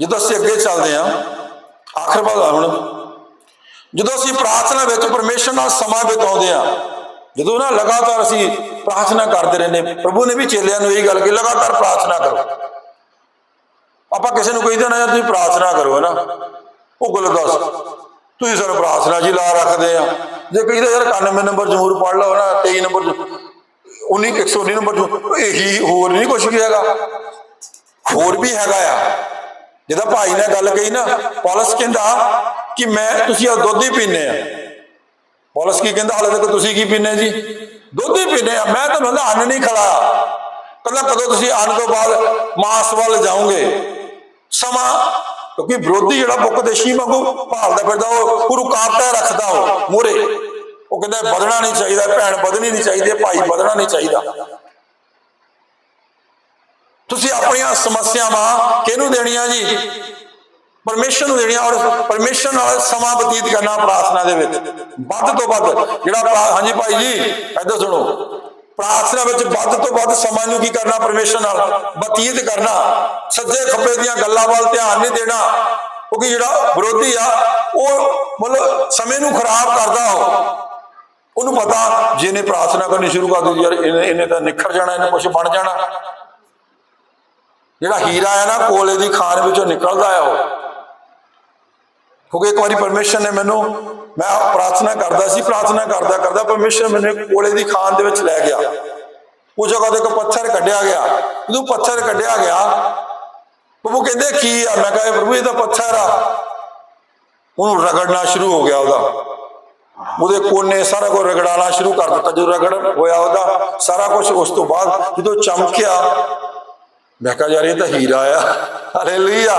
ਜਦੋਂ ਅਸੀਂ ਅੱਗੇ ਚੱਲਦੇ ਹਾਂ, ਆਖਰ ਵਾਲਾ ਹੁਣ, ਜਦੋਂ ਅਸੀਂ ਪ੍ਰਾਰਥਨਾ ਵਿੱਚ ਪਰਮੇਸ਼ਰ ਨਾਲ ਸਮਾਂ ਬਿਤਾਉਂਦੇ ਹਾਂ, ਜਦੋਂ ਨਾ ਲਗਾਤਾਰ ਅਸੀਂ ਪ੍ਰਾਰਥਨਾ ਕਰਦੇ ਰਹਿੰਦੇ ਪ੍ਰਭੂ ਨੇ ਵੀ ਚੇਲਿਆਂ ਨੂੰ ਇਹ ਗੱਲ ਕਿ ਲਗਾਤਾਰ ਪ੍ਰਾਰਥਨਾ ਕਰੋ। ਆਪਾਂ ਕਿਸੇ ਨੂੰ ਕਹਿੰਦੇ ਨਾ ਯਾਰ ਤੁਸੀਂ ਪ੍ਰਾਰਥਨਾ ਕਰੋ, ਹੈ ਨਾ? ਉਹ ਗੱਲ ਦੱਸ, ਤੁਸੀਂ ਸਾਨੂੰ ਪ੍ਰਾਰਥਨਾ ਜੀ ਲਾ ਰੱਖਦੇ ਆ। ਜੇ ਕਹਿੰਦੇ, ਯਾਰ 91 ਨੰਬਰ ਜਮੂਰ ਪੜ ਲਓ, ਨਾ 23 ਨੰਬਰ 19 119 ਨੰਬਰ ਇਹੀ ਹੋਰ ਨਹੀਂ ਕੁਝ ਵੀ ਹੈਗਾ। ਹੋਰ ਵੀ ਹੈਗਾ ਆ। ਜਿਹਦਾ ਭਾਈ ਨੇ ਗੱਲ ਕਹੀ ਨਾ, ਪੌਲਸ ਕਹਿੰਦਾ ਕਿ ਮੈਂ, ਤੁਸੀਂ ਆ ਦੁੱਧ ਹੀ ਪੀਨੇ ਆ। ਪੌਲਸ ਕੀ ਕਹਿੰਦਾ, ਹਾਲੇ ਤੱਕ ਤੁਸੀਂ ਕੀ ਪੀਨੇ ਜੀ? ਦੁੱਧ ਹੀ ਪੀਨੇ ਆ। ਮੈਂ ਤੁਹਾਨੂੰ ਕਹਿੰਦਾ ਅੰਨ ਨਹੀਂ ਖੜਾ ਕਹਿੰਦਾ ਕਦੋਂ ਤੁਸੀਂ ਅੰਨ ਤੋਂ ਬਾਅਦ ਮਾਸ ਵੱਲ ਜਾਓਗੇ? ਸਮਾਂ, ਕਿਉਂਕਿ ਵਿਰੋਧੀ ਜਿਹੜਾ ਬੁੱਕ ਦੇਸ਼ੀ ਵਾਂਗੂ ਭਾਲਦਾ ਫਿਰਦਾ, ਉਹ ਉਹ ਰੁਕਾਵਟਾਂ ਰੱਖਦਾ ਉਹ ਮੂਰੇ ਉਹ ਕਹਿੰਦਾ, ਵਧਣਾ ਨਹੀਂ ਚਾਹੀਦਾ, ਭੈਣ ਵਧਣੀ ਨਹੀਂ ਚਾਹੀਦੀ, ਭਾਈ ਵਧਣਾ ਨਹੀਂ ਚਾਹੀਦਾ। ਤੁਸੀਂ ਆਪਣੀਆਂ ਸਮੱਸਿਆਵਾਂ ਕਿਹਨੂੰ ਦੇਣੀਆਂ ਜੀ? ਪਰਮੇਸ਼ਰ ਨੂੰ ਦੇਣੀਆਂ ਔਰ ਪਰਮੇਸ਼ਰ ਨਾਲ ਸਮਾਂ ਬਤੀਤ ਕਰਨਾ ਪ੍ਰਾਰਥਨਾ ਦੇ ਵਿੱਚ। ਵੱਧ ਤੋਂ ਵੱਧ, ਜਿਹੜਾ ਹਾਂਜੀ ਭਾਈ ਜੀ, ਇੱਧਰ ਸੁਣੋ। ਪ੍ਰਾਰਥਨਾ ਵਿੱਚ ਵੱਧ ਤੋਂ ਵੱਧ ਸਮਾਂ ਨੂੰ ਕੀ ਕਰਨਾ? ਪਰਮੇਸ਼ਰ ਨਾਲ ਬਤੀਤ ਕਰਨਾ। ਸੱਜੇ ਖੱਬੇ ਦੀਆਂ ਗੱਲਾਂ ਵੱਲ ਧਿਆਨ ਨਹੀਂ ਦੇਣਾ। ਕਿਉਂਕਿ ਜਿਹੜਾ ਵਿਰੋਧੀ ਆ, ਉਹ ਮਤਲਬ ਸਮੇਂ ਨੂੰ ਖਰਾਬ ਕਰਦਾ ਉਹ। ਉਹਨੂੰ ਪਤਾ, ਜਿਹਨੇ ਪ੍ਰਾਰਥਨਾ ਕਰਨੀ ਸ਼ੁਰੂ ਕਰ ਦਿੱਤੀ, ਯਾਰ ਇਹਨੇ ਇਹਨੇ ਤਾਂ ਨਿਖਰ ਜਾਣਾ, ਇਹਨੇ ਕੁਝ ਬਣ ਜਾਣਾ। ਜਿਹੜਾ ਹੀਰਾ ਹੈ ਨਾ, ਕੋਲੇ ਦੀ ਖਾਨ ਵਿੱਚੋਂ ਨਿਕਲਦਾ ਆ ਉਹ। ਕਿਉਂਕਿ ਇੱਕ ਵਾਰੀ ਪਰਮੇਸ਼ਰ ਨੇ ਮੈਨੂੰ, ਮੈਂ ਪ੍ਰਾਰਥਨਾ ਕਰਦਾ ਸੀ, ਪ੍ਰਾਰਥਨਾ ਕਰਦਾ ਕਰਦਾ ਪਰਮੇਸ਼ਰ ਮੈਨੂੰ ਕੋਲੇ ਦੀ ਖਾਨ ਦੇ ਵਿੱਚ ਲੈ ਗਿਆ। ਉਹ ਜਗ੍ਹਾ ਤੇ ਇੱਕ ਪੱਥਰ ਕੱਢਿਆ ਗਿਆ। ਜਦੋਂ ਪੱਥਰ ਕੱਢਿਆ ਗਿਆ, ਪ੍ਰਭੂ ਕਹਿੰਦੇ, ਕੀ ਆ? ਮੈਂ ਕਹਾਂ ਪ੍ਰਭੂ, ਇਹ ਤਾਂ ਪੱਥਰ ਆ। ਉਹਨੂੰ ਰਗੜਨਾ ਸ਼ੁਰੂ ਹੋ ਗਿਆ ਉਹਦਾ। ਉਹਦੇ ਕੋਨੇ ਸਾਰਾ ਕੁਝ ਰਗੜਾਣਾ ਸ਼ੁਰੂ ਕਰ ਦਿੱਤਾ। ਜਦੋਂ ਰਗੜ ਹੋਇਆ ਉਹਦਾ, ਸਾਰਾ ਕੁਝ ਉਸ ਤੋਂ ਬਾਅਦ ਜਦੋਂ ਚਮਕਿਆ ਮੈਂ ਕਿਹਾ ਯਾਰ ਇਹ ਤਾਂ ਹੀਰਾ ਆ। ਹਾਲੇਲੂਇਆ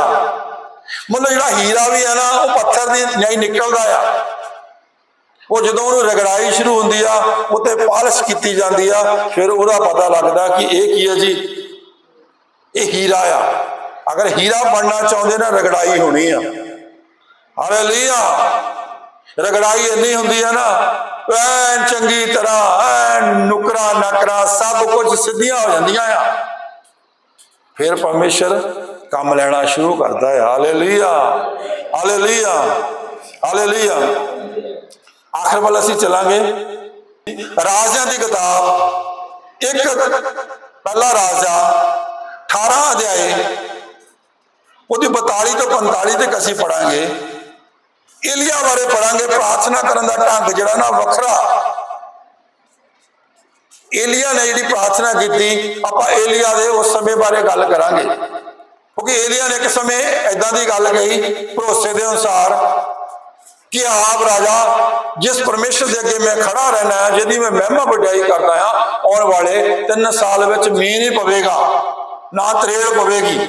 ਮਤਲਬ ਜਿਹੜਾ ਹੀਰਾ ਵੀ ਹੈ ਨਾ, ਉਹ ਪੱਥਰ ਦੀ ਨਹੀਂ ਨਿਕਲਦਾ ਆ। ਉਹ ਜਦੋਂ ਉਹਨੂੰ ਰਗੜਾਈ ਸ਼ੁਰੂ ਹੁੰਦੀ ਆ, ਉੱਤੇ ਪਾਲਿਸ਼ ਕੀਤੀ ਜਾਂਦੀ ਆ, ਫਿਰ ਉਹਦਾ ਪਤਾ ਲੱਗਦਾ ਕਿ ਇਹ ਕੀ ਹੈ ਜੀ? ਇਹ ਹੀਰਾ ਆ। ਅਗਰ ਹੀਰਾ ਬਣਨਾ ਚਾਹੁੰਦੇ ਨਾ, ਰਗੜਾਈ ਹੋਣੀ ਆ। ਹਾਲੇਲੂਇਆ ਰਗੜਾਈ ਇੰਨੀ ਹੁੰਦੀ ਆ ਨਾ, ਐਨ ਚੰਗੀ ਤਰ੍ਹਾਂ, ਐਨ ਨੁਕਰਾ ਨਕਰਾ ਸਭ ਕੁਝ ਸਿੱਧੀਆਂ ਹੋ ਜਾਂਦੀਆਂ ਆ। ਫਿਰ ਪਰਮੇਸ਼ਰ ਕੰਮ ਲੈਣਾ ਸ਼ੁਰੂ ਕਰਦਾ ਹੈ। ਹਾਲੇਲੂਇਆ। ਹਾਲੇਲੂਇਆ। ਹਾਲੇਲੂਇਆ। ਆਖਰ ਵੱਲ ਅਸੀਂ ਚੱਲਾਂਗੇ। ਰਾਜਿਆਂ ਦੀ ਕਿਤਾਬ। ਇੱਕ ਪਹਿਲਾ ਰਾਜਾ 18 ਅਧਿਆਏ, ਉਹਦੀ 42 ਤੋਂ 45 ਤੱਕ ਅਸੀਂ ਪੜਾਂਗੇ ਏਲੀਆ ਬਾਰੇ ਪੜਾਂਗੇ ਪ੍ਰਾਰਥਨਾ ਕਰਨ ਦਾ ਢੰਗ ਜਿਹੜਾ ਨਾ ਵੱਖਰਾ। ਏਲੀਆ ਨੇ ਜਿਹੜੀ ਪ੍ਰਾਰਥਨਾ ਕੀਤੀ, ਆਪਾਂ ਏਲੀਆ ਦੇ ਉਸ ਸਮੇਂ ਬਾਰੇ ਗੱਲ ਕਰਾਂਗੇ। ਕਿਉਂਕਿ ਏਲੀਆ ਨੇ ਇੱਕ ਸਮੇਂ ਐਦਾਂ ਦੀ ਗੱਲ ਕਹੀ, ਭਰੋਸੇ ਦੇ ਅਨੁਸਾਰ ਕਿ ਆਪ ਰਾਜਾ, ਜਿਸ ਪਰਮੇਸ਼ਰ ਦੇ ਅੱਗੇ ਮੈਂ ਖੜਾ ਰਹਿਣਾ ਹੈ ਜਿਹਦੀ ਮੈਂ ਮਹਿਮਾ ਵਡਿਆਈ ਕਰਦਾ ਆ ਆਉਣ ਵਾਲੇ 3 ਸਾਲ ਵਿੱਚ ਮੀਂਹ ਨਹੀਂ ਪਵੇਗਾ, ਨਾ ਤਰੇਲ ਪਵੇਗੀ।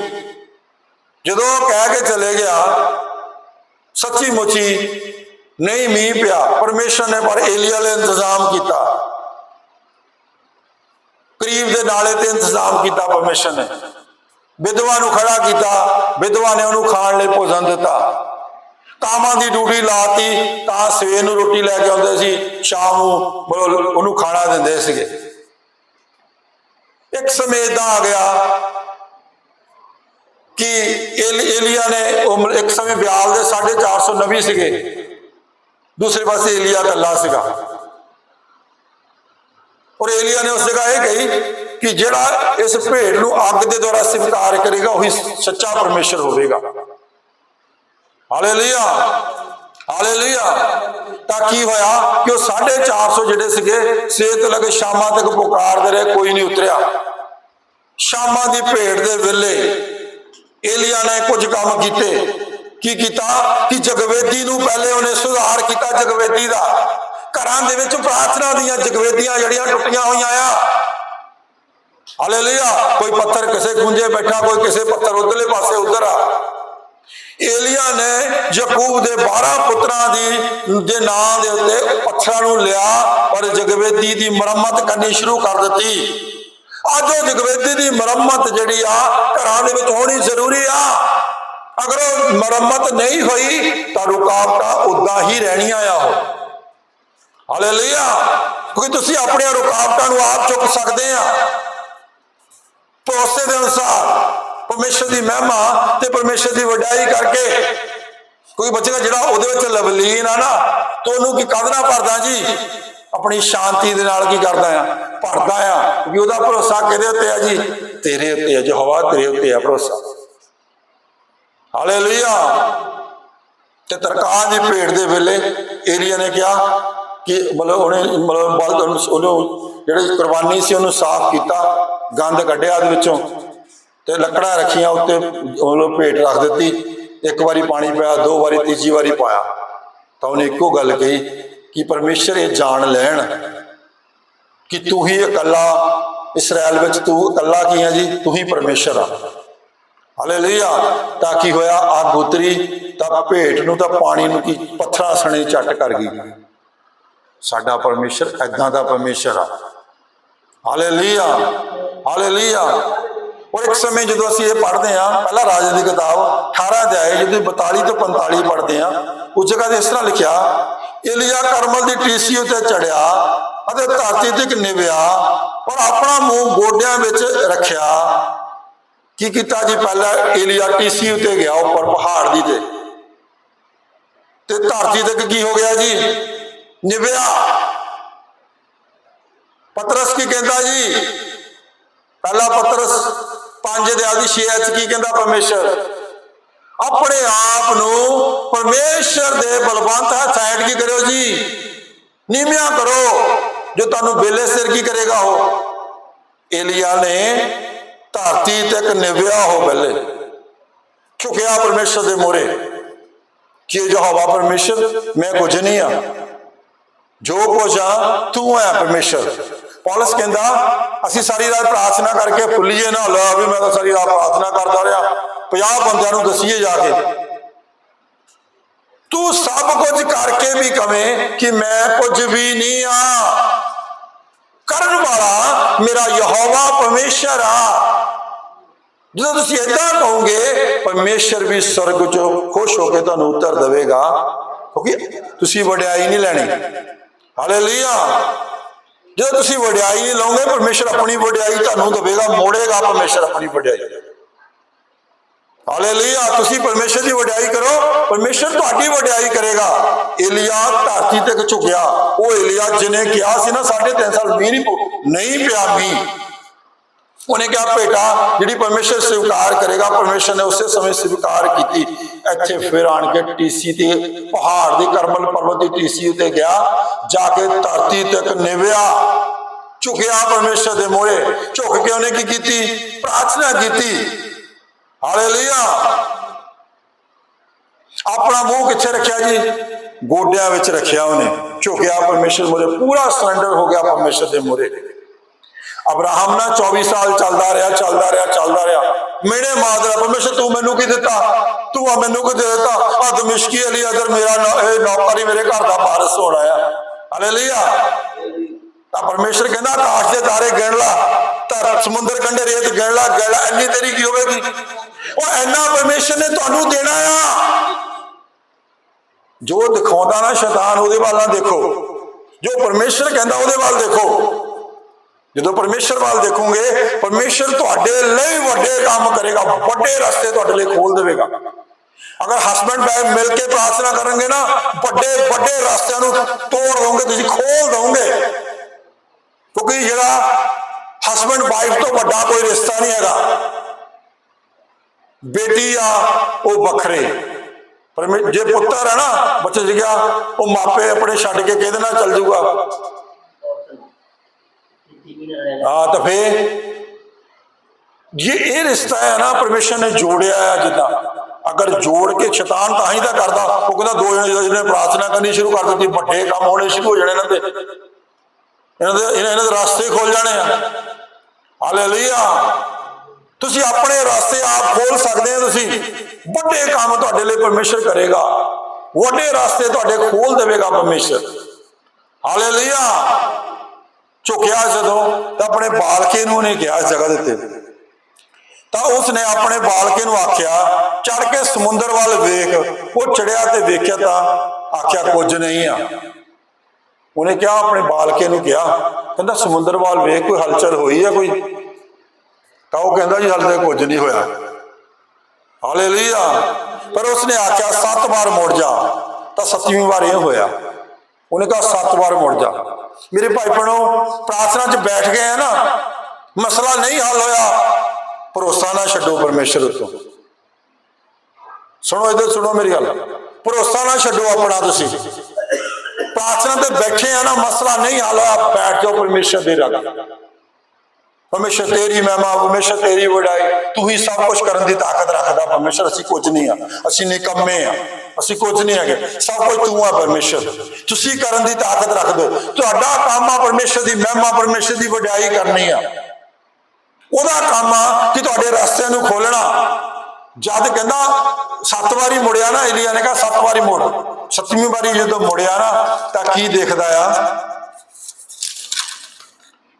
ਜਦੋਂ ਕਹਿ ਕੇ ਚਲੇ ਗਿਆ, ਸੱਚੀ ਮੁੱਚੀ ਨਹੀਂ ਮੀਂਹ ਪਿਆ, ਪਰਮੇਸ਼ਰ ਨੇ ਪਰ ਏਲੀਆ ਲਈ ਇੰਤਜ਼ਾਮ ਕੀਤਾ। ਕਰੀਬ ਦੇ ਨਾਲੇ ਤੇ ਇੰਤਜ਼ਾਮ ਕੀਤਾ ਪਰਮੇਸ਼ਰ ਨੇ। ਵਿਧਵਾ ਨੂੰ ਖੜਾ ਕੀਤਾ, ਵਿਧਵਾ ਨੇ ਉਹਨੂੰ ਖਾਣ ਲਈ ਭੋਜਨ ਦਿੱਤਾ। ਕਾਮਾਂ ਦੀ ਡਿਊਟੀ ਲਾਤੀ, ਤਾਂ ਸਵੇਰ ਨੂੰ ਰੋਟੀ ਲੈ ਕੇ ਆਉਂਦੇ ਸੀ, ਸ਼ਾਮ ਨੂੰ ਉਹਨੂੰ ਖਾਣਾ ਦਿੰਦੇ ਸੀਗੇ। ਇੱਕ ਸਮੇਂ ਏਦਾਂ ਆ ਗਿਆ ਕਿ ਏਲ- ਏਲੀਆ ਨੇ ਉਹ ਇੱਕ ਸਮੇਂ ਬਿਆਲ ਦੇ 450 ਨਬੀ ਸੀਗੇ। ਦੂਸਰੇ ਪਾਸੇ ਏਲੀਆ ਇਕੱਲਾ ਸੀਗਾ। ਔਰ ਏਲੀਆ ਨੇ ਉਸ ਜਗ੍ਹਾ ਇਹ ਕਹੀ ਕਿ ਜਿਹੜਾ ਇਸ ਭੇਡ ਨੂੰ ਅੱਗ ਦੇ ਦੁਆਰਾ ਸਵੀਕਾਰ ਕਰੇਗਾ, ਉਹੀ ਸੱਚਾ ਪਰਮੇਸ਼ਰ ਹੋਵੇਗਾ। ਹਾਲੇਲੂਇਆ! ਹਾਲੇਲੂਇਆ! ਤਾਂ ਕੀ ਹੋਇਆ ਕਿ ਉਹ 450 ਜਿਹੜੇ ਸੀਗੇ ਸਵੇਰ ਤੋਂ ਸ਼ਾਮਾਂ ਤੱਕ ਪੁਕਾਰਦੇ ਰਹੇ, ਕੋਈ ਨਹੀਂ ਉਤਰਿਆ। ਸ਼ਾਮਾਂ ਦੀ ਭੇਡ ਦੇ ਵੇਲੇ ਏਲੀਆ ਨੇ ਕੁਝ ਕੰਮ ਕੀਤੇ। ਕੀ ਕੀਤਾ? ਕਿ ਜਗਵੇਦੀ ਨੂੰ ਪਹਿਲੇ ਉਹਨੇ ਸੁਧਾਰ ਕੀਤਾ, ਜਗਵੇਦੀ ਦਾ ਘਰਾਂ ਦੇ ਵਿੱਚ ਪ੍ਰਾਰਥਨਾ ਦੀਆਂ ਜਗਵੇਦੀਆਂ ਜਿਹੜੀਆਂ ਟੁੱਟੀਆਂ ਹੋਈਆਂ ਆ। ਹਾਲੇਲੂਇਆ ਕੋਈ ਪੱਥਰ ਕਿਸੇ ਖੁੰਝੇ ਬੈਠਾ, ਕੋਈ ਕਿਸੇ ਪੱਥਰ ਉਧਰਲੇ ਪਾਸੇ ਉਧਰ ਆ। ਏਲੀਆ ਨੇ ਯਾਕੂਬ ਦੇ 12 ਪੁੱਤਰਾਂ ਦੀ, ਦੇ ਨਾਂ ਦੇ ਉੱਤੇ ਪੱਥਰਾਂ ਨੂੰ ਲਿਆ ਔਰ ਜਗਵੇਦੀ ਦੀ ਮੁਰੰਮਤ ਕਰਨੀ ਸ਼ੁਰੂ ਕਰ ਦਿੱਤੀ। ਅੱਜ ਉਹ ਜਗਵੇਦੀ ਦੀ ਮੁਰੰਮਤ ਜਿਹੜੀ ਆ, ਘਰਾਂ ਦੇ ਵਿੱਚ ਹੋਣੀ ਜ਼ਰੂਰੀ ਆ। ਅਗਰ ਉਹ ਮੁਰੰਮਤ ਨਹੀਂ ਹੋਈ, ਤਾਂ ਰੁਕਾਵਟਾਂ ਉਦਾਂ ਹੀ ਰਹਿਣੀਆਂ ਆ ਉਹ। ਹਾਲੇਲੂਇਆ। ਕਿਉਂਕਿ ਤੁਸੀਂ ਆਪਣੀਆਂ ਰੁਕਾਵਟਾਂ ਨੂੰ ਆਪ ਚੁੱਕ ਸਕਦੇ ਆ। ਭਰੋਸੇ ਦੇ ਅਨੁਸਾਰ ਪਰਮੇਸ਼ਰ ਦੀ ਮਹਿਮਾ ਤੇ ਪਰਮੇਸ਼ਰ ਦੀ ਵਡਾਈ ਕਰਕੇ ਕੋਈ ਬੱਚਾ ਜਿਹੜਾ ਉਹਦੇ ਵਿੱਚ ਲਵਲੀਨ ਆ ਨਾ, ਤੇ ਉਹਨੂੰ ਕੀ ਕਦਨਾ ਭਰਦਾ ਜੀ? ਆਪਣੀ ਸ਼ਾਂਤੀ ਦੇ ਨਾਲ ਕੀ ਕਰਦਾ ਆ? ਭਰਦਾ ਆ। ਵੀ ਉਹਦਾ ਭਰੋਸਾ ਕਿਹਦੇ ਉੱਤੇ ਆ ਜੀ? ਤੇਰੇ ਉੱਤੇ ਆ ਜੋ ਹਵਾ ਤੇਰੇ ਉੱਤੇ ਆ ਭਰੋਸਾ। ਹਾਲੇਲੂਇਆ। ਤੇ ਤਰਕਾਹ ਦੀ ਭੇਟ ਦੇ ਵੇਲੇ ਏਲੀਆ ਨੇ ਕਿਹਾ ਕਿ ਮਤਲਬ ਉਹਨੇ ਮਤਲਬ ਬਲਦ ਉਹਨੂੰ ਉਹਨੂੰ ਜਿਹੜੀ ਕੁਰਬਾਨੀ ਸੀ ਉਹਨੂੰ ਸਾਫ਼ ਕੀਤਾ, ਗੰਦ ਕੱਢਿਆ ਉਹਦੇ ਵਿੱਚੋਂ ਤੇ ਲੱਕੜਾਂ ਰੱਖੀਆਂ ਉੱਤੇ, ਉਹਨੂੰ ਭੇਟ ਰੱਖ ਦਿੱਤੀ, ਇੱਕ ਵਾਰੀ ਪਾਣੀ ਪਾਇਆ ਦੋ ਵਾਰੀ, ਤੀਜੀ ਵਾਰੀ ਪਾਇਆ। ਤਾਂ ਉਹਨੇ ਇੱਕੋ ਗੱਲ ਕਹੀ ਕਿ ਪਰਮੇਸ਼ਰ ਇਹ ਜਾਣ ਲੈਣ ਕਿ ਤੂੰ ਹੀ ਇਕੱਲਾ, ਇਸਰਾਇਲ ਵਿੱਚ ਤੂੰ ਇਕੱਲਾ ਕੀ ਹੈ ਜੀ? ਤੂੰ ਹੀ ਪਰਮੇਸ਼ਰ ਆ। ਹਾਲੇਲੂਇਆ। ਤਾਂ ਕੀ ਹੋਇਆ? ਅੱਗ ਉਤਰੀ ਤਾਂ ਭੇਟ ਨੂੰ ਤਾਂ ਪਾਣੀ ਨੂੰ ਕੀ ਪੱਥਰਾਂ ਸਣੇ ਚੱਟ ਕਰ ਗਈ। ਸਾਡਾ ਪਰਮੇਸ਼ਰ ਐਦਾਂ ਦਾ ਪਰਮੇਸ਼ਰ ਆ। Hallelujah hallelujah. ਔਰ ਇੱਕ ਸਮੇਂ ਜਦੋਂ ਅਸੀਂ ਇਹ ਪੜ੍ਹਦੇ ਆ ਪਹਿਲਾ ਰਾਜਾ ਦੀ ਕਿਤਾਬ 18 ਅਧਿਆਏ ਜਦੋਂ 42 ਤੋਂ 45 ਪੜ੍ਹਦੇ ਆ ਉਸ ਜਗ੍ਹਾ ਤੇ ਇਸ ਤਰ੍ਹਾਂ ਲਿਖਿਆ, ਏਲੀਆ ਕਰਮਲ ਦੀ ਟੀਸੀ ਉੱਤੇ ਚੜਿਆ ਅਤੇ ਧਰਤੀ ਤੇ ਇੱਕ ਨਿਵਿਆ ਔਰ ਆਪਣਾ ਮੂੰਹ ਗੋਡਿਆਂ ਵਿੱਚ ਰੱਖਿਆ। ਕੀ ਕੀਤਾ ਜੀ? ਪਹਿਲਾਂ ਏਲੀਆ ਟੀਸੀ ਉੱਤੇ ਗਿਆ, ਉੱਪਰ ਪਹਾੜ ਦੀ ਤੇ। ਤੇ ਧਰਤੀ ਤੱਕ ਕੀ ਹੋ ਗਿਆ ਜੀ? ਨਿਭਿਆ। ਪਤਰਸ ਕੀ ਕਹਿੰਦਾ ਜੀ? ਪਹਿਲਾ ਪਤਰਸ 5 ਦੇ ਆਦੀ 6 ਚ ਕੀ ਕਹਿੰਦਾ ਪਰਮੇਸ਼ਰ? ਆਪਣੇ ਆਪ ਨੂੰ ਪਰਮੇਸ਼ਰ ਦੇ ਬਲਵੰਤ ਹੈ ਸਾਈਡ ਕੀ ਕਰਿਓ ਜੀ? ਨੀਵਿਆਂ ਕਰੋ। ਜੋ ਤੁਹਾਨੂੰ ਬੇਲੇ ਸਿਰ ਕੀ ਕਰੇਗਾ ਉਹ? ਏਲੀਆ ਨੇ ਧਰਤੀ ਤੱਕ ਨਿਵਿਆ ਹੋ ਬੱਲੇ ਝੁਕਿਆ ਪਰਮੇਸ਼ਰ ਦੇ ਮੋਰੇ। ਕਿ ਜੋ ਹਵਾ ਪਰਮੇਸ਼ਰ? ਮੈਂ ਕੁਝ ਨਹੀਂ ਆ। ਜੋ ਕੁਝ ਆ, ਤੂੰ ਹੈ ਪਰਮੇਸ਼ਰ ਪੌਲਸ ਕਹਿੰਦਾ, ਅਸੀਂ ਸਾਰੀ ਰਾਤ ਪ੍ਰਾਰਥਨਾ ਕਰਕੇ ਫੁੱਲੀਏ ਨਾ ਲਾ ਵੀ ਮੈਂ ਤਾਂ ਸਾਰੀ ਰਾਤ ਪ੍ਰਾਰਥਨਾ ਕਰਦਾ ਰਿਹਾ। 50 ਬੰਦਿਆਂ ਨੂੰ ਦਸੀਏ ਜਾ ਕੇ। ਤੂੰ ਸਭ ਕੁਝ ਕਰਕੇ ਵੀ ਕਵੇਂ ਕਿ ਮੈਂ ਕੁਝ ਵੀ ਨਹੀਂ ਆ। ਕਰਨ ਵਾਲਾ ਮੇਰਾ ਯਹੋਵਾ ਪਰਮੇਸ਼ਰ ਆ। ਜਦੋਂ ਤੁਸੀਂ ਏਦਾਂ ਕਹੋਗੇ, ਪਰਮੇਸ਼ਰ ਵੀ ਸਵਰਗ ਚੋਂ ਖੁਸ਼ ਹੋ ਕੇ ਤੁਹਾਨੂੰ ਉੱਤਰ ਦੇਵੇਗਾ, ਕਿਉਂਕਿ ਤੁਸੀਂ ਵਡਿਆਈ ਨਹੀਂ ਲੈਣੀ। ਹਾਲੇਲੂਇਆ ਜਦੋਂ ਤੁਸੀਂ ਵਡਿਆਈ ਨਹੀਂ ਲਓਗੇ ਪਰਮੇਸ਼ਰ ਆਪਣੀ ਵਡਿਆਈ ਤੁਹਾਨੂੰ ਦੇਵੇਗਾ, ਮੋੜੇਗਾ ਪਰਮੇਸ਼ਰ ਆਪਣੀ ਵਡਿਆਈ। ਹਾਲੇਲੂਇਆ ਤੁਸੀਂ ਪਰਮੇਸ਼ਰ ਦੀ ਵਡਿਆਈ ਕਰੋ, ਪਰਮੇਸ਼ਰ ਤੁਹਾਡੀ ਵਡਿਆਈ ਕਰੇਗਾ। ਏਲੀਆ ਧਰਤੀ ਤੱਕ ਝੁਕਿਆ। ਉਹ ਏਲੀਆ ਜਿਹਨੇ ਕਿਹਾ ਸੀ ਨਾ 3.5 ਸਾਲ ਮੀਂਹ ਨਹੀਂ ਨਹੀਂ ਪਿਆ ਮੀਂਹ। ਉਹਨੇ ਕਿਹਾ ਬੇਟਾ, ਜਿਹੜੀ ਪਰਮੇਸ਼ਰ ਸਵੀਕਾਰ ਕਰੇਗਾ, ਪਰਮੇਸ਼ਰ ਨੇ ਉਸੇ ਸਮੇਂ ਸਵੀਕਾਰ ਕੀਤੀ। ਇੱਥੇ ਫਿਰ ਆਣ ਕੇ ਟੀਸੀ ਤੇ, ਪਹਾੜ ਦੀ ਕਰਮਲ ਪਰਬਤ ਦੀ ਟੀਸੀ ਉੱਤੇ ਗਿਆ, ਜਾ ਕੇ ਧਰਤੀ ਤੱਕ ਨਿਵਿਆ ਝੁਕਿਆ ਪਰਮੇਸ਼ਰ ਦੇ ਮੋਹਰੇ। ਝੁਕ ਕੇ ਉਹਨੇ ਕੀ ਕੀਤੀ? ਪ੍ਰਾਰਥਨਾ ਕੀਤੀ। ਹਾਲੇਲੂਇਆ। ਆਪਣਾ ਮੂੰਹ ਕਿੱਥੇ ਰੱਖਿਆ ਜੀ? ਗੋਡਿਆਂ ਵਿੱਚ ਰੱਖਿਆ ਉਹਨੇ। ਝੁਕਿਆ ਪਰਮੇਸ਼ਰ ਮੋਰੇ ਪੂਰਾ ਸਰੈਂਡਰ ਹੋ ਗਿਆ ਪਰਮੇਸ਼ਰ ਦੇ ਮੋਰੇ ਅਬਰਾਹਮ ਨਾ 24 ਸਾਲ ਚੱਲਦਾ ਰਿਹਾ ਚੱਲਦਾ ਰਿਹਾ ਚੱਲਦਾ ਰਿਹਾ। ਮੇਰੇ ਮਾਦਰਾ ਪਰਮੇਸ਼ਰ ਤੂੰ ਮੈਨੂੰ ਕੀ ਦਿੱਤਾ? ਤੂੰ ਆ ਮੈਨੂੰ ਕੀ ਦੇ ਦਿੱਤਾ? ਆ ਦਮਿਸ਼ਕੀ ਅਲੀ ਅਦਰ ਮੇਰਾ ਇਹ ਨੌਕਰੀ ਮੇਰੇ ਘਰ ਦਾ ਵਾਰਸ ਹੋਣਾ ਆ ਹਾਲੇਲੂਇਆ ਤਾਂ ਪਰਮੇਸ਼ਰ ਕਹਿੰਦਾ, ਆਕਾਸ਼ ਦੇ ਤਾਰੇ ਗਿਣ ਲਾ, ਤਾਂ ਸਮੁੰਦਰ ਕੰਢੇ ਰੇਤ ਗਿਣ ਲਾ ਗਿਣ ਲਾ, ਇੰਨੀ ਤੇਰੀ ਕੀ ਹੋਵੇਗੀ? ਉਹ ਇੰਨਾ ਪਰਮੇਸ਼ਰ ਨੇ ਤੁਹਾਨੂੰ ਦੇਣਾ ਆ। ਜੋ ਦਿਖਾਉਂਦਾ ਨਾ ਸ਼ੈਤਾਨ, ਉਹਦੇ ਵੱਲ ਨਾ ਦੇਖੋ। ਜੋ ਪਰਮੇਸ਼ਰ ਕਹਿੰਦਾ, ਉਹਦੇ ਵੱਲ ਦੇਖੋ। ਜਦੋਂ ਪਰਮੇਸ਼ਰ ਵੱਲ ਦੇਖੋਗੇ, ਪਰਮੇਸ਼ਰ ਤੁਹਾਡੇ ਲਈ ਵੱਡੇ ਕੰਮ ਕਰੇਗਾ, ਵੱਡੇ ਰਸਤੇ ਤੁਹਾਡੇ ਲਈ ਖੋਲ ਦੇਵੇਗਾ। ਅਗਰ ਹਸਬੰਡ ਵਾਈਫ ਮਿਲ ਕੇ ਪ੍ਰਾਰਥਨਾ ਕਰਨਗੇ ਨਾ, ਵੱਡੇ ਵੱਡੇ ਰਸਤਿਆਂ ਨੂੰ ਤੋੜ ਦੋਗੇ ਤੁਸੀਂ ਖੋਲ ਦੋਗੇ ਕਿਉਂਕਿ ਜਿਹੜਾ ਹਸਬੰਡ ਵਾਈਫ ਤੋਂ ਵੱਡਾ ਕੋਈ ਰਿਸ਼ਤਾ ਨਹੀਂ ਹੈਗਾ। ਬੇਟੀ ਆ, ਉਹ ਵੱਖਰੇ। ਪਰ ਜੇ ਪੁੱਤਰ ਹੈ ਨਾ, ਬੱਚੇ ਜਿਹਾ ਉਹ ਮਾਪੇ ਆਪਣੇ ਛੱਡ ਕੇ ਕਿਹਦੇ ਨਾਲ ਚੱਲ ਜਾਊਗਾ ਆ ਤਾਂ ਫੇ ਜੇ ਇਹ ਰਿਸ਼ਤਾ ਹੈ ਨਾ ਪਰਮੇਸ਼ਰ ਨੇ ਜੋੜਿਆ ਹੈ ਜਿੱਦਾਂ। ਅਗਰ ਜੋੜ ਕੇ ਸ਼ੈਤਾਨ ਤਾਂ ਹੀ ਤਾਂ ਕਰਦਾ, ਉਹ ਕਹਿੰਦਾ ਦੋ ਜਣੇ ਜਿਹਨੇ ਪ੍ਰਾਰਥਨਾ ਕਰਨੀ ਸ਼ੁਰੂ ਕਰ ਦਿੱਤੀ, ਵੱਡੇ ਕੰਮ ਹੋਣੇ ਸ਼ੁਰੂ ਹੋ ਜਾਣੇ ਇਹਨਾਂ ਦੇ। ਇਹਨਾਂ ਦੇ ਇਹਨਾਂ ਇਹਨਾਂ ਦੇ ਰਸਤੇ ਖੁੱਲ ਜਾਣੇ ਆ। ਹਾਲੇਲੂਇਆ ਤੁਸੀਂ ਆਪਣੇ ਰਸਤੇ ਆਪ ਖੋਲ ਸਕਦੇ ਹੋ ਤੁਸੀਂ। ਵੱਡੇ ਕੰਮ ਤੁਹਾਡੇ ਲਈ ਪਰਮੇਸ਼ਰ ਕਰੇਗਾ। ਵੱਡੇ ਰਸਤੇ ਤੁਹਾਡੇ ਖੋਲ ਦੇਵੇਗਾ ਪਰਮੇਸ਼ਰ ਹਾਲੇਲੂਇਆ ਝੁਕਿਆ ਜਦੋਂ ਤਾਂ ਆਪਣੇ ਬਾਲਕੇ ਨੂੰ ਉਹਨੇ ਕਿਹਾ ਇਸ ਜਗ੍ਹਾ ਦੇ ਉੱਤੇ। ਤਾਂ ਉਸਨੇ ਆਪਣੇ ਬਾਲਕੇ ਨੂੰ ਆਖਿਆ ਚੜ ਕੇ ਸਮੁੰਦਰ ਵੱਲ ਵੇਖ, ਉਹ ਚੜਿਆ ਤੇ ਵੇਖਿਆ ਤਾਂ ਆਖਿਆ ਕੁਝ ਨਹੀਂ ਆ। ਉਹਨੇ ਕਿਹਾ, ਆਪਣੇ ਬਾਲਕੇ ਨੂੰ ਕਿਹਾ, ਕਹਿੰਦਾ ਸਮੁੰਦਰ ਵੱਲ ਵੇਖ, ਕੋਈ ਹਲਚਲ ਹੋਈ ਆ ਕੋਈ? ਤਾਂ ਉਹ ਕਹਿੰਦਾ, ਜੀ, ਹਾਲੇ ਤੱਕ ਕੁਝ ਨਹੀਂ ਹੋਇਆ। ਹਾਲੇਲੂਇਆ। ਪਰ ਉਸਨੇ ਆਖਿਆ, ਸੱਤ ਵਾਰ ਮੁੜ ਜਾ। ਤਾਂ ਸੱਤਵੀਂ ਵਾਰ ਇਹ ਹੋਇਆ। ਉਹਨੇ ਕਿਹਾ, ਸੱਤ ਵਾਰ ਮੁੜ ਜਾ। ਮੇਰੇ ਭਾਈ ਭੈਣੋ ਪ੍ਰਾਰਥਨਾ 'ਚ ਬੈਠ ਗਏ ਆ ਨਾ, ਮਸਲਾ ਨਹੀਂ ਹੱਲ ਹੋਇਆ। ਭਰੋਸਾ ਨਾ ਛੱਡੋ ਪਰਮੇਸ਼ਰ ਉੱਤੋਂ। ਸੁਣੋ ਇੱਧਰ, ਸੁਣੋ ਮੇਰੀ ਗੱਲ। ਭਰੋਸਾ ਨਾ ਛੱਡੋ ਆਪਣਾ ਤੁਸੀਂ। ਪ੍ਰਾਰਥਨਾ ਤੇ ਬੈਠੇ ਆ ਨਾ, ਮਸਲਾ ਨਹੀਂ ਹੱਲ ਹੋਇਆ, ਬੈਠ ਜਾਓ ਪਰਮੇਸ਼ਰ ਦੇ ਰੰਗ ਪਰਮੇਸ਼ਰ ਤੇਰੀ ਮਹਿਮਾ, ਪਰਮੇਸ਼ਰ ਤੇਰੀ ਵਡਾਈ, ਤੂੰ ਹੀ ਸਭ ਕੁਝ ਕਰਨ ਦੀ ਤਾਕਤ ਰੱਖਦਾ ਪਰਮੇਸ਼ਰ, ਅਸੀਂ ਕੁਝ ਨਹੀਂ ਆ, ਅਸੀਂ ਨਿਕੰਮੇ ਆ, ਅਸੀਂ ਕੁਝ ਨਹੀਂ ਹੈਗੇ, ਸਭ ਕੁਝ ਤੂੰ ਆ ਪਰਮੇਸ਼ਰ, ਤੁਸੀਂ ਕਰਨ ਦੀ ਤਾਕਤ ਰੱਖਦੇ ਹੋ। ਤੁਹਾਡਾ ਕੰਮ ਆ ਪਰਮੇਸ਼ਰ ਦੀ ਮਹਿਮਾ, ਪਰਮੇਸ਼ਰ ਦੀ ਵਡਾਈ ਕਰਨੀ ਆ। ਉਹਦਾ ਕੰਮ ਆ ਕਿ ਤੁਹਾਡੇ ਰਸਤਿਆਂ ਨੂੰ ਖੋਲਣਾ ਜਦ ਕਹਿੰਦਾ, ਸੱਤ ਵਾਰੀ ਮੁੜਿਆ ਨਾ, ਏਲੀਆ ਨੇ ਕਿਹਾ, ਸੱਤ ਵਾਰੀ ਮੁੜ। ਸੱਤਵੀਂ ਵਾਰੀ ਜਦੋਂ ਮੁੜਿਆ ਨਾ, ਤਾਂ ਕੀ ਦੇਖਦਾ ਆ?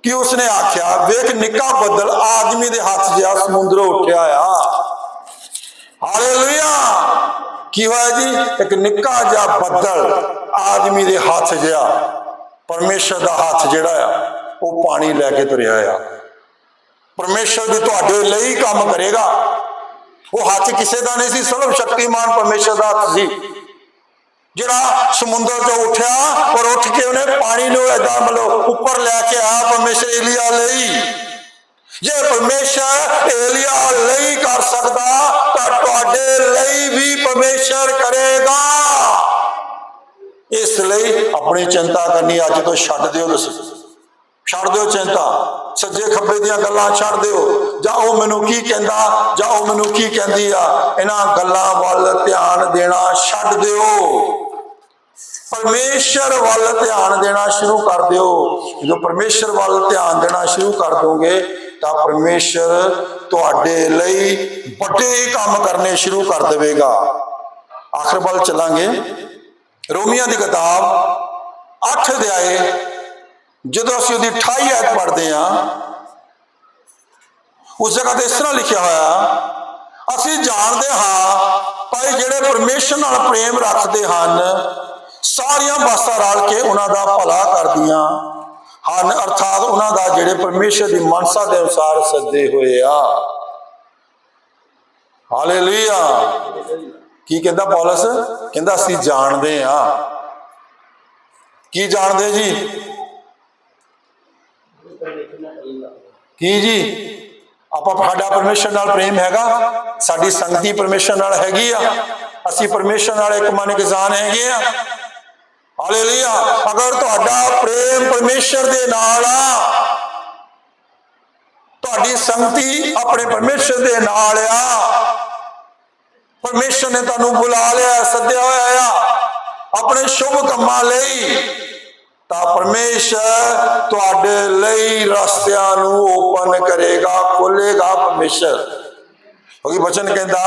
ਕਿ ਉਸਨੇ ਆਖਿਆ, ਵੇਖ ਨਿੱਕਾ ਬੱਦਲ ਆਦਮੀ ਦੇ ਹੱਥ ਜਿਹਾ ਸਮੁੰਦਰੋਂ ਉੱਠਿਆ ਆ। ਹਾਲੇਲੂਇਆ! ਕੀ ਹੋਇਆ ਜੀ? ਇੱਕ ਨਿੱਕਾ ਜਿਹਾ ਬੱਦਲ ਆਦਮੀ ਦੇ ਹੱਥ ਜਿਹਾ, ਪਰਮੇਸ਼ਰ ਦਾ ਹੱਥ ਜਿਹੜਾ ਆ, ਉਹ ਪਾਣੀ ਲੈ ਕੇ ਤੁਰਿਆ ਆ। ਪਰਮੇਸ਼ਰ ਵੀ ਤੁਹਾਡੇ ਲਈ ਕੰਮ ਕਰੇਗਾ। ਉਹ ਹੱਥ ਕਿਸੇ ਦਾ ਨਹੀਂ ਸੀ, ਸਰਵ ਸ਼ਕਤੀਮਾਨ ਪਰਮੇਸ਼ਰ ਦਾ ਹੱਥ ਸੀ। ਜਿਹੜਾ ਸਮੁੰਦਰ ਤੋਂ ਉੱਠਿਆ ਔਰ ਉੱਠ ਕੇ ਉਹਨੇ ਪਾਣੀ ਨੂੰ ਏਦਾਂ ਮਤਲਬ ਉੱਪਰ ਲੈ ਕੇ ਆਇਆ ਪਰਮੇਸ਼ਰ ਏਲੀਆ ਲਈ। ਜੇ ਪਰਮੇਸ਼ਰ ਏਲੀਆ ਲਈ ਕਰ ਸਕਦਾ, ਤਾਂ ਤੁਹਾਡੇ ਲਈ ਵੀ ਪਰਮੇਸ਼ਰ ਕਰੇਗਾ। ਇਸ ਲਈ ਆਪਣੀ ਚਿੰਤਾ ਕਰਨੀ, ਅੱਜ ਤੋਂ ਛੱਡ ਦਿਓ ਤੁਸੀਂ। ਛੱਡ ਦਿਓ ਚਿੰਤਾ। ਸੱਜੇ ਖੱਬੇ ਦੀਆਂ ਗੱਲਾਂ ਛੱਡ ਦਿਓ। ਜਾਂ ਉਹ ਮੈਨੂੰ ਕੀ ਕਹਿੰਦਾ, ਜਾਂ ਉਹ ਮੈਨੂੰ ਕੀ ਕਹਿੰਦੀ ਆ, ਇਹਨਾਂ ਗੱਲਾਂ ਵੱਲ ਧਿਆਨ ਦੇਣਾ ਛੱਡ ਦਿਓ। ਪਰਮੇਸ਼ਰ ਵੱਲ ਧਿਆਨ ਦੇਣਾ ਸ਼ੁਰੂ ਕਰ ਦਿਓ। ਜਦੋਂ ਪਰਮੇਸ਼ਰ ਵੱਲ ਧਿਆਨ ਦੇਣਾ ਸ਼ੁਰੂ ਕਰ ਦੋਗੇ, ਤਾਂ ਪਰਮੇਸ਼ਰ ਤੁਹਾਡੇ ਲਈ ਵੱਡੇ ਕੰਮ ਕਰਨੇ ਸ਼ੁਰੂ ਕਰ ਦੇਵੇਗਾ। ਆਖਰ ਵੱਲ ਚੱਲਾਂਗੇ। ਰੋਮੀਆਂ ਦੀ ਕਿਤਾਬ 8 ਅਧਿਆਏ, ਜਦੋਂ ਅਸੀਂ ਉਹਦੀ 28 ਆਇਤ ਪੜ੍ਹਦੇ ਹਾਂ, ਉਸ ਜਗ੍ਹਾ ਤੇ ਇਸ ਤਰ੍ਹਾਂ ਲਿਖਿਆ ਹੋਇਆ, ਅਸੀਂ ਜਾਣਦੇ ਹਾਂ, ਭਾਈ ਜਿਹੜੇ ਪਰਮੇਸ਼ਰ ਨਾਲ ਪ੍ਰੇਮ ਰੱਖਦੇ ਹਨ ਸਾਰੀਆਂ ਬਾਸਾਂ ਰਲ ਕੇ ਉਹਨਾਂ ਦਾ ਭਲਾ ਕਰਦੀਆਂ ਹਨ, ਅਰਥਾਤ ਉਹਨਾਂ ਦਾ ਜਿਹੜੇ ਪਰਮੇਸ਼ਰ ਦੀ ਮਨਸਾ ਦੇ ਅਨੁਸਾਰ ਸੱਦੇ ਹੋਏ ਆ। ਹਾਲੇਲੂਇਆ। ਕੀ ਕਹਿੰਦਾ ਪੌਲਸ? ਕਹਿੰਦਾ ਅਸੀਂ ਜਾਣਦੇ ਆ। ਕੀ ਜਾਣਦੇ ਜੀ? ਕੀ ਜੀ? ਆਪਾਂ ਸਾਡਾ ਪਰਮੇਸ਼ਰ ਨਾਲ ਪ੍ਰੇਮ ਹੈਗਾ? ਸਾਡੀ ਸੰਗਤੀ ਪਰਮੇਸ਼ਰ ਨਾਲ ਹੈਗੀ ਆ। ਅਸੀਂ ਪਰਮੇਸ਼ਰ ਨਾਲ ਇੱਕ ਮਨ ਕਿਸਾਨ ਹੈਗੇ ਆ। ਹਾਲੇਲੂਇਆ। ਅਗਰ ਤੁਹਾਡਾ ਪ੍ਰੇਮ ਪਰਮੇਸ਼ਰ ਦੇ ਨਾਲ ਆ, ਤੁਹਾਡੀ ਸੰਗਤੀ ਆਪਣੇ ਪਰਮੇਸ਼ਰ ਦੇ ਨਾਲ ਆ, ਪਰਮੇਸ਼ਰ ਨੇ ਤੁਹਾਨੂੰ ਬੁਲਾ ਲਿਆ, ਸੱਦਿਆ ਹੋਇਆ ਆ, ਆਪਣੇ ਸ਼ੁਭ ਕੰਮਾਂ ਲਈ, ਤਾਂ ਪਰਮੇਸ਼ਰ ਤੁਹਾਡੇ ਲਈ ਰਸਤਿਆਂ ਨੂੰ ਓਪਨ ਕਰੇਗਾ ਖੋਲੇਗਾ ਪਰਮੇਸ਼ਰ। ਕਿਉਂਕਿ ਬਚਨ ਕਹਿੰਦਾ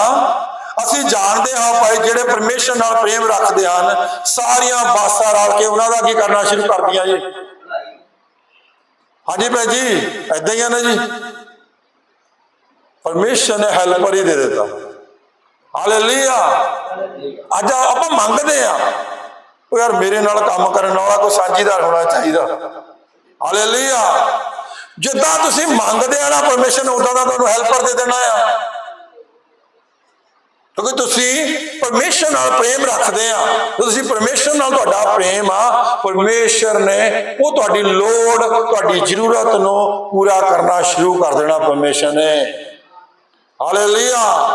ਅਸੀਂ ਜਾਣਦੇ ਹਾਂ ਭਾਈ ਜਿਹੜੇ ਪਰਮੇਸ਼ਰ ਨਾਲ ਪ੍ਰੇਮ ਰੱਖਦੇ ਹਨ, ਸਾਰੀਆਂ ਬਾਸਾਂ ਰਲ ਕੇ ਉਹਨਾਂ ਦਾ ਕੀ ਕਰਨਾ ਸ਼ੁਰੂ ਕਰਦੀਆਂ ਜੀ। ਹਾਂਜੀ ਭਾਈ ਜੀ ਐਦਾਂ ਹੀ ਆ ਨਾ ਜੀ। ਪਰਮੇਸ਼ਰ ਨੇ ਹੈਲਪਰ ਹੀ ਦੇ ਦਿੱਤਾ। ਹਾਲੇਲੂਇਆ। ਅੱਜ ਆਪਾਂ ਮੰਗਦੇ ਆ ਉਹ ਯਾਰ ਮੇਰੇ ਨਾਲ ਕੰਮ ਕਰਨ ਵਾਲਾ ਕੋਈ ਸਾਂਝੀਦਾਰ ਹੋਣਾ ਚਾਹੀਦਾ। ਹਾਲੇਲੂਇਆ। ਜਿੱਦਾਂ ਤੁਸੀਂ ਮੰਗਦੇ ਆ ਨਾ ਪਰਮੇਸ਼ਰ ਨੇ, ਉਦਾਂ ਦਾ ਤੁਹਾਨੂੰ ਹੈਲਪਰ ਦੇ ਦੇਣਾ ਆ। ਕਿਉਂਕਿ ਤੁਸੀਂ ਪਰਮੇਸ਼ਰ ਨਾਲ ਪ੍ਰੇਮ ਰੱਖਦੇ ਆ। ਤੁਸੀਂ ਪਰਮੇਸ਼ਰ ਨਾਲ ਤੁਹਾਡਾ ਪ੍ਰੇਮ ਆ, ਪਰਮੇਸ਼ਰ ਨੇ ਉਹ ਤੁਹਾਡੀ ਲੋੜ, ਤੁਹਾਡੀ ਜ਼ਰੂਰਤ ਨੂੰ ਪੂਰਾ ਕਰਨਾ ਸ਼ੁਰੂ ਕਰ ਦੇਣਾ ਪਰਮੇਸ਼ਰ ਨੇ। ਹਾਲੇਲੂਇਆ।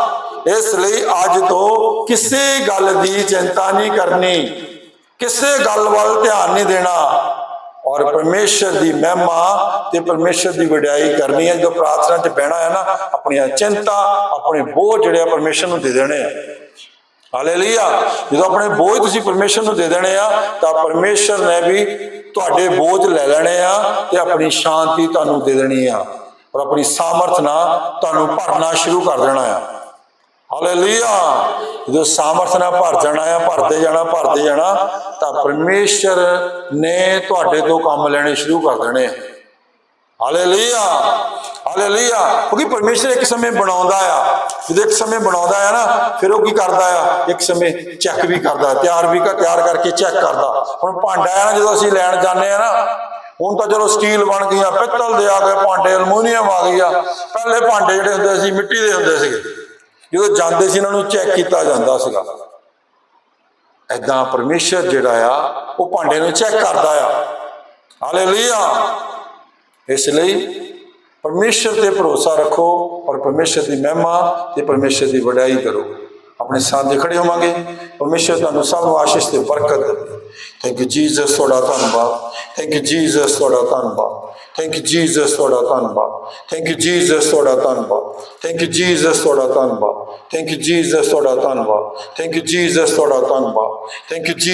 ਇਸ ਲਈ ਅੱਜ ਤੋਂ ਕਿਸੇ ਗੱਲ ਦੀ ਚਿੰਤਾ ਨਹੀਂ ਕਰਨੀ। ਕਿਸੇ ਗੱਲ ਵੱਲ ਧਿਆਨ ਨਹੀਂ ਦੇਣਾ। ਔਰ ਪਰਮੇਸ਼ਰ ਦੀ ਮਹਿਮਾ ਤੇ ਪਰਮੇਸ਼ਰ ਦੀ ਵਡਿਆਈ ਕਰਨੀ ਹੈ। ਜਦੋਂ ਪ੍ਰਾਰਥਨਾ 'ਚ ਬਹਿਣਾ ਹੈ ਨਾ, ਆਪਣੀਆਂ ਚਿੰਤਾ, ਆਪਣੇ ਬੋਝ ਜਿਹੜੇ ਆ ਪਰਮੇਸ਼ਰ ਨੂੰ ਦੇ ਦੇਣੇ ਆ। ਹਾਲੇਲੂਇਆ ਜਦੋਂ ਆਪਣੇ ਬੋਝ ਤੁਸੀਂ ਪਰਮੇਸ਼ਰ ਨੂੰ ਦੇ ਦੇਣੇ ਆ, ਤਾਂ ਪਰਮੇਸ਼ਰ ਨੇ ਵੀ ਤੁਹਾਡੇ ਬੋਝ ਲੈ ਲੈਣੇ ਆ ਤੇ ਆਪਣੀ ਸ਼ਾਂਤੀ ਤੁਹਾਨੂੰ ਦੇ ਦੇਣੀ ਆ। ਔਰ ਆਪਣੀ ਸਾਮਰਥ ਨਾਲ ਤੁਹਾਨੂੰ ਭਰਨਾ ਸ਼ੁਰੂ ਕਰ ਦੇਣਾ ਆ। ਹਾਲੇਲੂਇਆ। ਜਦੋਂ ਸਾਮਰਥ ਨਾਲ ਭਰ ਜਾਣਾ ਆ, ਭਰਦੇ ਜਾਣਾ ਭਰਦੇ ਜਾਣਾ, ਤਾਂ ਪਰਮੇਸ਼ਰ ਨੇ ਤੁਹਾਡੇ ਤੋਂ ਕੰਮ ਲੈਣੇ ਸ਼ੁਰੂ ਕਰ ਦੇਣੇ ਆ। ਹਾਲੇਲੂਇਆ। ਹਾਲੇਲੂਇਆ। ਕਿਉਂਕਿ ਪਰਮੇਸ਼ਰ ਇੱਕ ਸਮੇਂ ਬਣਾਉਂਦਾ ਆ। ਜਦੋਂ ਇੱਕ ਸਮੇਂ ਬਣਾਉਂਦਾ ਆ ਨਾ, ਫਿਰ ਉਹ ਕੀ ਕਰਦਾ ਆ? ਇੱਕ ਸਮੇਂ ਚੈੱਕ ਵੀ ਕਰਦਾ, ਤਿਆਰ ਵੀ ਕਰ, ਤਿਆਰ ਕਰਕੇ ਚੈੱਕ ਕਰਦਾ। ਹੁਣ ਭਾਂਡਾ ਆ ਨਾ, ਜਦੋਂ ਅਸੀਂ ਲੈਣ ਜਾਂਦੇ ਆ ਨਾ, ਹੁਣ ਤਾਂ ਚਲੋ ਸਟੀਲ ਬਣ ਗਈਆਂ, ਪਿੱਤਲ ਦੇ ਆ ਗਏ, ਭਾਂਡੇ ਅਲਮੂਨੀਅਮ ਆ ਗਈ ਆ। ਪਹਿਲੇ ਭਾਂਡੇ ਜਿਹੜੇ ਹੁੰਦੇ ਸੀ, ਮਿੱਟੀ ਦੇ ਹੁੰਦੇ ਸੀਗੇ। ਜਦੋਂ ਜਾਂਦੇ ਸੀ ਇਹਨਾਂ ਨੂੰ ਚੈੱਕ ਕੀਤਾ ਜਾਂਦਾ ਸੀਗਾ। ਐਦਾਂ ਪਰਮੇਸ਼ਰ ਜਿਹੜਾ ਆ, ਉਹ ਭਾਂਡੇ ਨੂੰ ਚੈੱਕ ਕਰਦਾ ਆ। ਹਾਲੇਲੂਇਆ। ਇਸ ਲਈ ਪਰਮੇਸ਼ਰ ਤੇ ਭਰੋਸਾ ਰੱਖੋ ਔਰ ਪਰਮੇਸ਼ਰ ਦੀ ਮਹਿਮਾ ਤੇ ਪਰਮੇਸ਼ਰ ਦੀ ਵਡਿਆਈ ਕਰੋ। ਆਪਣੇ ਸਾਹਮਣੇ ਖੜੇ ਹੋਵਾਂਗੇ। ਪਰਮੇਸ਼ਰ ਤੁਹਾਨੂੰ ਸਭ ਨੂੰ ਆਸ਼ੀਸ਼ ਤੇ ਬਰਕਤ ਦੇਵੇ ਥੈਂਕ ਯੂ ਜੀਸਸ ਤੁਹਾਡਾ ਧੰਨਵਾਦ। ਥੈਂਕ ਯੂ ਜੀਸਸ ਤੁਹਾਡਾ ਧੰਨਵਾਦ। Thank you, Jesus, Lord Atanba. Thank you, Jesus, Lord Atanba. Thank you, Jesus, Lord Atanba. Thank you, Jesus, Lord Atanba. Thank you, Jesus, Lord Atanba. Thank you, Jesus.